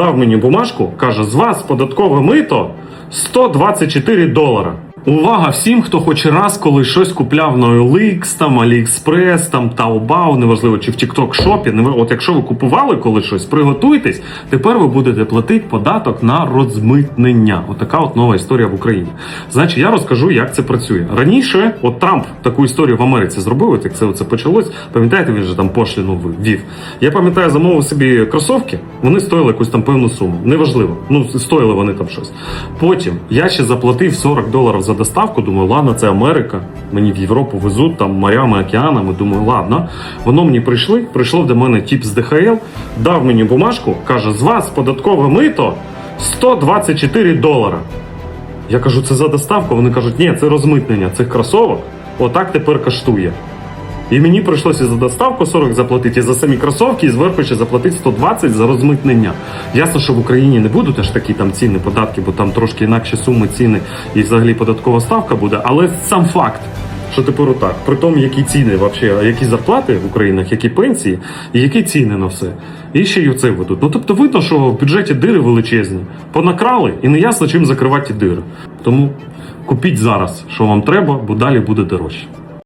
дав мені бумажку, каже: з вас податкове мито 124 долара. Увага всім, хто хоч раз коли щось купляв на OLX, там AliExpress, там Taobao, неважливо, чи в TikTok шопі. От якщо ви купували коли щось, приготуйтесь, тепер ви будете платити податок на розмитнення. Отака от нова історія в Україні. Значить, я розкажу, як це працює. Раніше, от Трамп таку історію в Америці зробив, от як це, це почалось. Пам'ятаєте, він же там пошліну ввів. Я пам'ятаю, замовив собі кросовки, вони стоїли якусь там певну суму. Неважливо. Ну, стоїли вони там щось. Потім я ще заплатив 40 доларів за доставку. Думаю, ладно, це Америка. Мені в Європу везуть там морями, океанами. Думаю, ладно. Воно мені прийшли. Прийшло до мене тіп з ДХЛ, дав мені бумажку, каже: з вас податкове мито 124 долара. Я кажу, це за доставку. Вони кажуть, ні, це розмитнення цих кросовок. Отак тепер коштує. І мені прийшлося за доставку 40 заплатити, і за самі кросовки, і зверху ще заплатити 120 за розмитнення. Ясно, що в Україні не будуть аж такі там ціни, податки, бо там трошки інакші суми ціни і взагалі податкова ставка буде. Але сам факт, що тепер отак, при тому, які ціни вообще, які зарплати в Українах, які пенсії, і які ціни на все. І ще й оце ведуть. Ну тобто видно, що в бюджеті дири величезні. Понакрали і не ясно, чим закривати ті дири. Тому купіть зараз, що вам треба, бо далі буде дорожче.